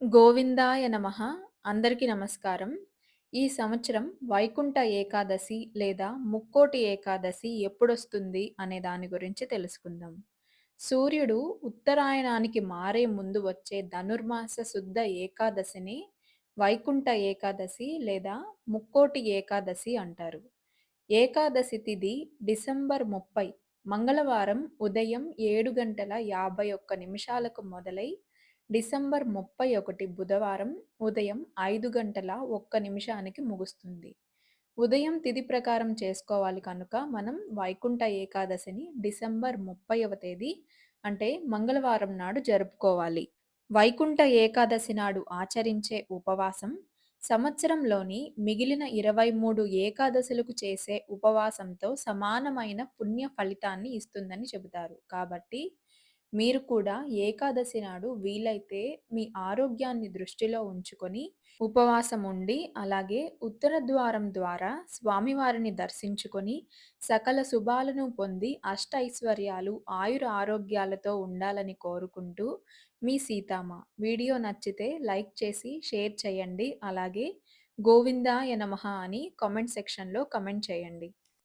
గోవిందాయ నమః! అందరికీ నమస్కారం. ఈ సంవత్సరం వైకుంఠ ఏకాదశి లేదా ముక్కోటి ఏకాదశి ఎప్పుడొస్తుంది అనే దాని గురించి తెలుసుకుందాం. సూర్యుడు ఉత్తరాయణానికి మారే ముందు వచ్చే ధనుర్మాస శుద్ధ ఏకాదశిని వైకుంఠ ఏకాదశి లేదా ముక్కోటి ఏకాదశి అంటారు. ఏకాదశి తిథి డిసెంబర్ 30 మంగళవారం ఉదయం ఏడు గంటల 51 నిమిషాలకు మొదలై డిసెంబర్ 31 బుధవారం ఉదయం ఐదు గంటల ఒక్క నిమిషానికి ముగుస్తుంది. ఉదయం తిథి ప్రకారం చేసుకోవాలి కనుక మనం వైకుంఠ ఏకాదశిని డిసెంబర్ 30వ తేదీ అంటే మంగళవారం నాడు జరుపుకోవాలి. వైకుంఠ ఏకాదశి నాడు ఆచరించే ఉపవాసం సంవత్సరంలోని మిగిలిన 23 ఏకాదశులకు చేసే ఉపవాసంతో సమానమైన పుణ్య ఫలితాన్ని ఇస్తుందని చెబుతారు. కాబట్టి మీరు కూడా ఏకాదశి నాడు వీలైతే మీ ఆరోగ్యాన్ని దృష్టిలో ఉంచుకొని ఉపవాసం ఉండి, అలాగే ఉత్తర ద్వారం ద్వారా స్వామివారిని దర్శించుకొని సకల శుభాలను పొంది అష్టైశ్వర్యాలు, ఆయుర ఆరోగ్యాలతో ఉండాలని కోరుకుంటూ మీ సీతమ్మ. వీడియో నచ్చితే లైక్ చేసి షేర్ చేయండి. అలాగే గోవిందాయ నమః అని కామెంట్ సెక్షన్‌లో కమెంట్ చేయండి.